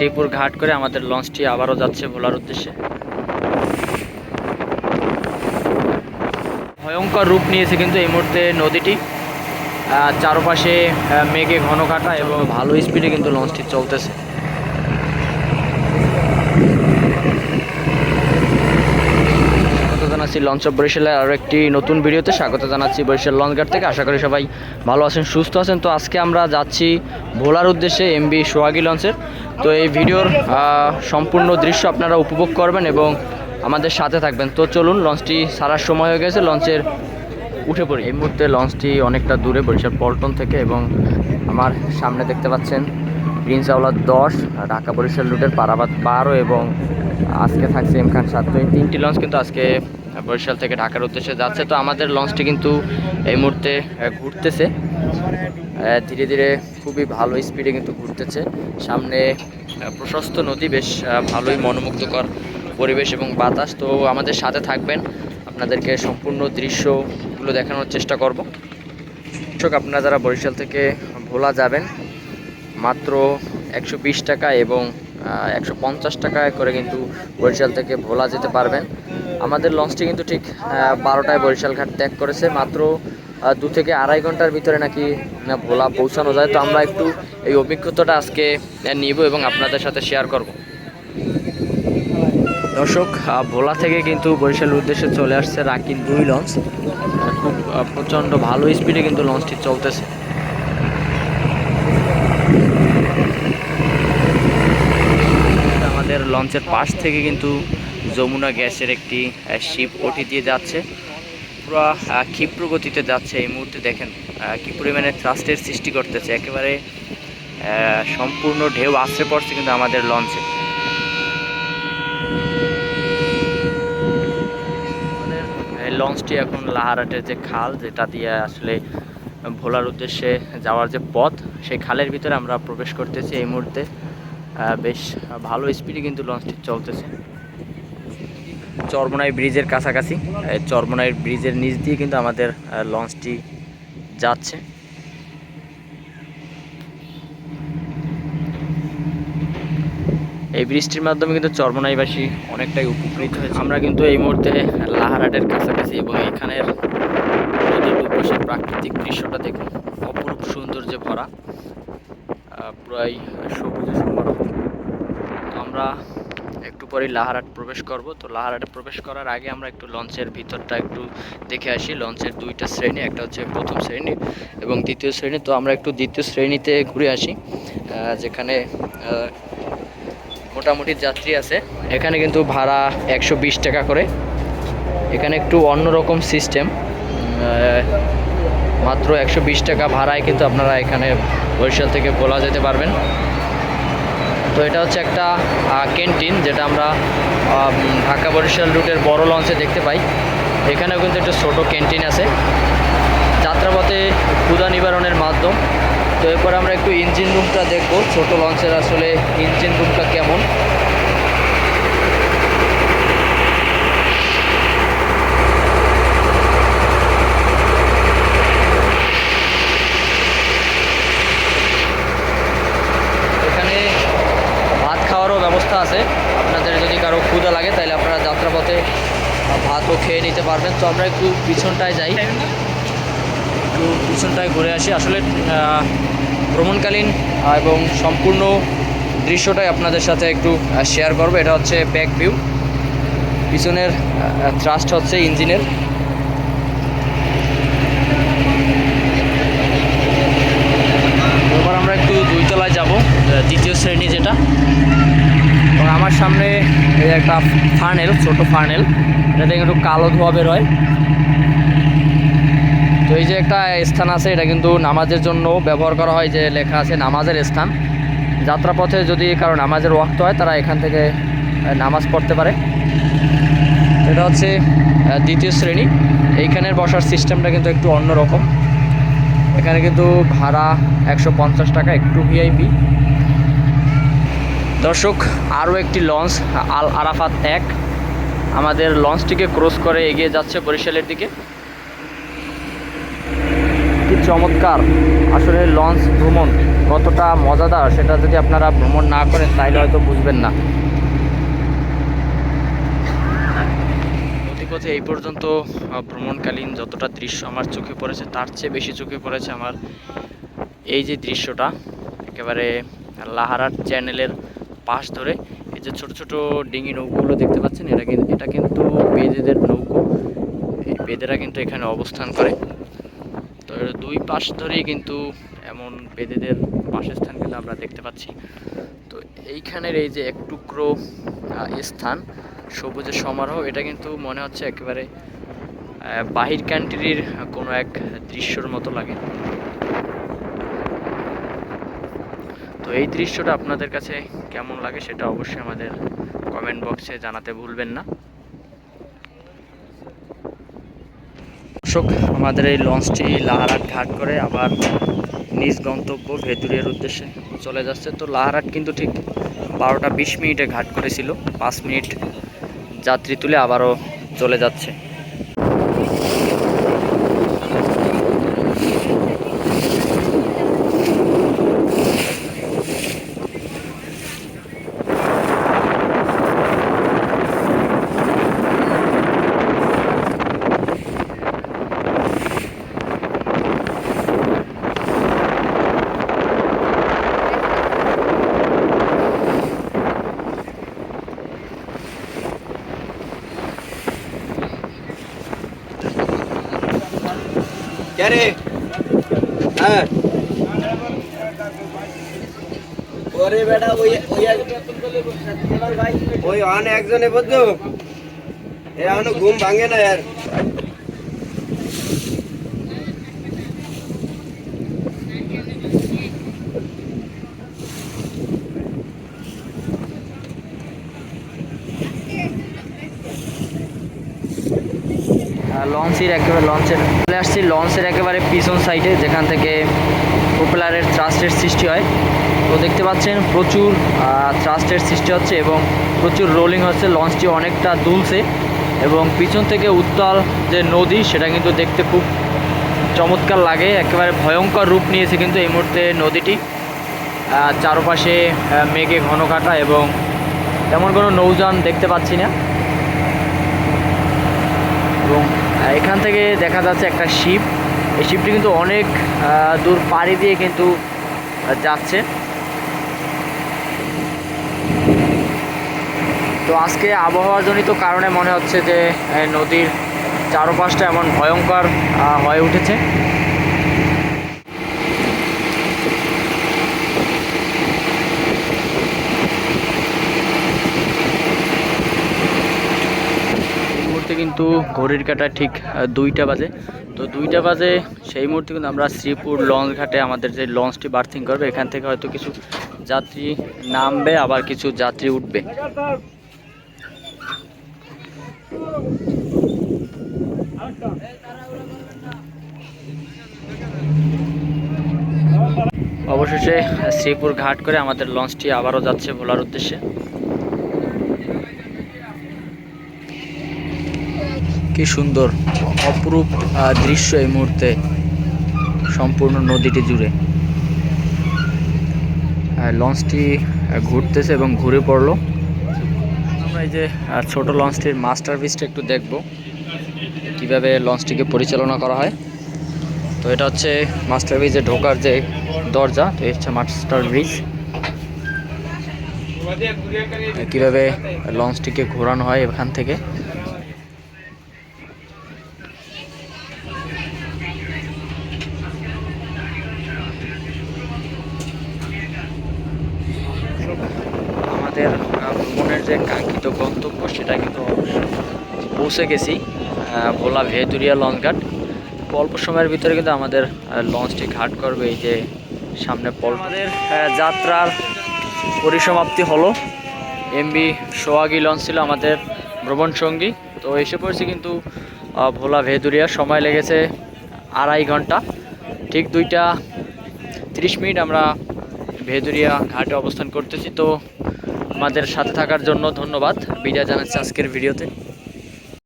শ্রীপুর ঘাট করে আমাদের লঞ্চটি আবারও যাচ্ছে ভোলার উদ্দেশ্যে। ভয়ঙ্কর রূপ নিয়েছে কিন্তু এই মুহূর্তে নদীটি। চারপাশে মেঘে ঘন কাটা এবং ভালো স্পিডে কিন্তু লঞ্চটি চলতেছে। জানাচ্ছি লঞ্চ অফ বরিশালের আরও একটি নতুন ভিডিওতে। স্বাগত জানাচ্ছি বরিশাল লঞ্চঘাট থেকে। আশা করি সবাই ভালো আছেন, সুস্থ আছেন। তো আজকে আমরা যাচ্ছি ভোলার উদ্দেশ্যে এমবি সোহাগী লঞ্চের তো এই ভিডিওর সম্পূর্ণ দৃশ্য আপনারা উপভোগ করবেন এবং আমাদের সাথে থাকবেন। তো চলুন লঞ্চটি সারার সময় হয়ে গেছে। লঞ্চের উঠে পড়ি। এই মুহূর্তে লঞ্চটি অনেকটা দূরে, বরিশাল পল্টন থেকে এবং আমার সামনে দেখতে পাচ্ছেন প্রিন্স আওলাদ দশ, ঢাকা বরিশাল রুটের পারাবাদ বারো এবং আজকে থাকছে এম খান সাত। তিনটি লঞ্চ কিন্তু আজকে বরিশাল থেকে ঢাকার উদ্দেশ্যে যাচ্ছে। তো আমাদের লঞ্চটি কিন্তু এই মুহূর্তে ঘুরতেছে। ধীরে ধীরে খুবই ভালো স্পিডে কিন্তু ঘুরতেছে। সামনে প্রশস্ত নদী, বেশ ভালোই মনোমুগ্ধকর পরিবেশ এবং বাতাস। তো আমাদের সাথে থাকবেন। আপনাদেরকে সম্পূর্ণ দৃশ্যগুলো দেখানোর চেষ্টা করব। দর্শক, আপনারা যারা বরিশাল থেকে ভোলা যাবেন, মাত্র একশো বিশ টাকা এবং একশো টাকায় করে কিন্তু বরিশাল থেকে ভোলা যেতে পারবেন। আমাদের লঞ্চটি কিন্তু ঠিক বারোটায় বরিশাল ঘাট ত্যাগ করেছে, মাত্র দু থেকে আড়াই ঘণ্টার ভিতরে নাকি ভোলা পৌঁছানো যায়। তো আমরা একটু এই অভিজ্ঞতাটা আজকে নিব এবং আপনাদের সাথে শেয়ার করব। দর্শক ভোলা থেকে কিন্তু বরিশালের উদ্দেশ্যে চলে আসছে রাকিন দুই লঞ্চ। খুব প্রচণ্ড ভালো স্পিডে কিন্তু লঞ্চটি চলতেছে। আমাদের লঞ্চের পাশ থেকে কিন্তু যমুনা গ্যাসের একটি শিপ ওটি দিয়ে যাচ্ছে। পুরো ক্ষিপ্র গতিতে যাচ্ছে এই মুহূর্তে দেখেন কি পরিমাণে থ্রাস্টের সৃষ্টি করতেছে। একেবারে সম্পূর্ণ ঢেউ আশ্রে পড়ছে কিন্তু আমাদের লঞ্চে। লঞ্চটি এখন লাহারাটের যে খাল, যেটা দিয়ে আসলে ভোলার উদ্দেশ্যে যাওয়ার যে পথ, সেই খালের ভিতরে আমরা প্রবেশ করতেছি এই মুহূর্তে। বেশ ভালো স্পিডে কিন্তু লঞ্চটি চলতেছে। চরমনাই ব্রিজের কাছাকাছি। চরমনাই ব্রিজের নিচ দিয়ে কিন্তু আমাদের লঞ্চটি যাচ্ছে। এই বৃষ্টির মাধ্যমে কিন্তু চরমনাইবাসী অনেকটাই উপকৃত হয়েছে। আমরা কিন্তু এই মুহূর্তে লাহারাটের কাছাকাছি এবং এখানের নদীর প্রাকৃতিক দৃশ্যটা দেখুন। অপরূপ সৌন্দর্যে ভরা প্রায় সবুজে সমারোহ। আমরা পরেই লাহারাট প্রবেশ করব। তো লাহারাটে প্রবেশ করার আগে আমরা একটু লঞ্চের ভিতরটা একটু দেখে আসি। লঞ্চের দুইটা শ্রেণি, একটা হচ্ছে প্রথম শ্রেণি এবং দ্বিতীয় শ্রেণি। তো আমরা একটু দ্বিতীয় শ্রেণীতে ঘুরে আসি যেখানে মোটামুটি যাত্রী আছে। এখানে কিন্তু ভাড়া একশো বিশ টাকা করে। এখানে একটু অন্যরকম সিস্টেম মাত্র একশো বিশ টাকা ভাড়ায় কিন্তু আপনারা এখানে বরিশাল থেকে ভোলা যেতে পারবেন। তো এটা হচ্ছে একটা ক্যান্টিন যেটা আমরা ঢাকা বরিশাল রুটের বড় লঞ্চে দেখতে পাই। এখানেও কিন্তু একটা ছোটো ক্যান্টিন আছে। যাত্রাপথে ক্ষুদা নিবারণের মাধ্যম। তো এরপর আমরা একটু ইঞ্জিন রুমটা দেখব, ছোট লঞ্চের আসলে ইঞ্জিন রুমটা কেমন এখানে ভাত খাওয়ারও ব্যবস্থা আছে আপনাদের যদি কারও ক্ষুধা লাগে তাহলে আপনারা যাত্রাপথে আহ, ভাতও খেয়ে নিতে পারবেন তো আমরা একটু পিছনটায় যাই। একটু পিছনটায় ঘুরে আসি। আসলে ভ্রমণকালীন এবং সম্পূর্ণ দৃশ্যটাই আপনাদের সাথে একটু শেয়ার করব। এটা হচ্ছে ব্যাক ভিউ পিছনের থ্রাস্ট হচ্ছে ইঞ্জিনের। এবার আমরা একটু দুইতলায় যাব, দ্বিতীয় শ্রেণি যেটা। আমার সামনে একটা ফার্নেল ছোট ফার্নেল এটাতে একটু কালো ধোয়া বেরোয়। তো এই যে একটা স্থান আছে, এটা কিন্তু নামাজের জন্য ব্যবহার করা হয়, যে লেখা আছে নামাজের স্থান। যাত্রাপথে যদি কারও নামাজের ওয়াক্ত হয়, তারা এখান থেকে নামাজ পড়তে পারে। এটা হচ্ছে দ্বিতীয় শ্রেণি। এইখানের বসার সিস্টেমটা কিন্তু একটু অন্যরকম। এখানে কিন্তু ভাড়া একশো পঞ্চাশ টাকা, একটু ভিআইপি দর্শক, আরও একটি লঞ্চ, আল আরাফাত এক। আমাদের লঞ্চটিকে ক্রস করে এগিয়ে যাচ্ছে বরিশালের দিকে। কি চমৎকার আসলে লঞ্চ ভ্রমণ, কতটা মজাদার সেটা যদি আপনারা ভ্রমণ না করেন তাহলে হয়তো বুঝবেন না। নদীপথে এই পর্যন্ত ভ্রমণকালীন যতটা দৃশ্য আমার চোখে পড়েছে, তার চেয়ে বেশি চোখে পড়েছে আমার এই যে দৃশ্যটা, একেবারে লাহারার চ্যানেলের পাশ ধরে এই যে ছোট ছোট ডিঙি নৌকোগুলো দেখতে পাচ্ছেন এটা কিন্তু এটা কিন্তু বেদেদের নৌকো। এই বেদেরা কিন্তু এখানে অবস্থান করে। তো দুই পাশ ধরেই কিন্তু এমন বেদেদের বাসস্থান কিন্তু আমরা দেখতে পাচ্ছি। তো এইখানের এই যে এক টুকরো স্থান, সবুজের সমারোহ, এটা কিন্তু মনে হচ্ছে একেবারে বাহির কান্ট্রির কোনো এক দৃশ্যর মতো লাগে। তো এই দৃশ্যটা আপনাদের কাছে কেমন লাগে সেটা অবশ্যই আমাদের কমেন্ট বক্সে জানাতে ভুলবেন না। দর্শক, আমাদের এই লঞ্চটি লাহারাট ঘাট করে আবার নিজ গন্তব্য ভেতুরিয়ার উদ্দেশ্যে চলে যাচ্ছে। তো লাহারাট কিন্তু ঠিক বারোটা বিশ মিনিটে ঘাট করেছিল, পাঁচ মিনিট যাত্রী তুলে আবারও চলে যাচ্ছে। হ্যাঁ। বেটা ওই ওই অন একজনে বুঝলো এ ঘুম ভাঙে না আর। লঞ্চের একেবারে লঞ্চের চলে আসছি লঞ্চের একেবারে পিছন সাইডে যেখান থেকে প্রোপেলারের থ্রাস্টের সৃষ্টি হয়। তো দেখতে পাচ্ছেন প্রচুর থ্রাস্টের সৃষ্টি হচ্ছে এবং প্রচুর রোলিং হচ্ছে। লঞ্চটি অনেকটা দুলছে এবং পিছন থেকে উত্তাল যে নদী, সেটা কিন্তু দেখতে খুব চমৎকার লাগে। একেবারে ভয়ঙ্কর রূপ নিয়েছে কিন্তু এই মুহূর্তে নদীটি। চারপাশে মেঘে ঘন কাটা এবং তেমন কোনো নৌযান দেখতে পাচ্ছি না। এবং এখান থেকে দেখা যাচ্ছে একটা শিপ। এই শিপটি কিন্তু অনেক দূর পাড়ি দিয়ে কিন্তু যাচ্ছে। তো আজকে আবহাওয়াজনিত কারণে মনে হচ্ছে যে নদীর চারপাশটা এমন ভয়ঙ্কর হয়ে উঠেছে এই মুহূর্তে কিন্তু ঘড়ির কাটা ঠিক দুইটা বাজে, তো দুইটা বাজে সেই মুহূর্তে কিন্তু আমরা শ্রীপুর লঞ্চ ঘাটে আমাদের যে লঞ্চটি বার্থিং করবে, এখান থেকে হয়তো কিছু যাত্রী নামবে, আবার কিছু যাত্রী উঠবে। অবশেষে শ্রীপুর ঘাট করে আমাদের লঞ্চটি আবারও যাচ্ছে ভোলার উদ্দেশ্যে। কি সুন্দর, অপরূপ দৃশ্য এই মুহূর্তে সম্পূর্ণ নদীটি জুড়ে। লঞ্চটি ঘুরতেছে এবং ঘুরে পড়ল। আমরা এই যে ছোট লঞ্চটির মাস্টার পিসটা একটু দেখব, কীভাবে লঞ্চটিকে পরিচালনা করা হয়। তো এটা হচ্ছে মাস্টার ব্রিজে ঢোকার যে দরজা, তো এই হচ্ছে মাস্টার ব্রিজ কীভাবে লঞ্চটিকে ঘোরানো হয় এখান থেকে। আমাদের ভ্রমণের যে কাঙ্ক্ষিত গন্তব্য, সেটা কিন্তু পৌঁছে গেছি ভোলা ভেতুরিয়া লঞ্চ ঘাট। অল্প সময়ের ভিতরে কিন্তু আমাদের লঞ্চটি ঘাট করবে, এই যে সামনে পল আমাদের যাত্রার পরিসমাপ্তি হলো। এমবি সোয়াগি লঞ্চ ছিল আমাদের ভ্রমণ সঙ্গী। তো এসে পড়েছি কিন্তু ভোলা ভেদুরিয়া সময় লেগেছে আড়াই ঘণ্টা। ঠিক দুইটা তিরিশ মিনিট আমরা ভেদুরিয়া ঘাটে অবস্থান করতেছি। তো আমাদের সাথে থাকার জন্য ধন্যবাদ। বিদায় জানাচ্ছি আজকের ভিডিওতে।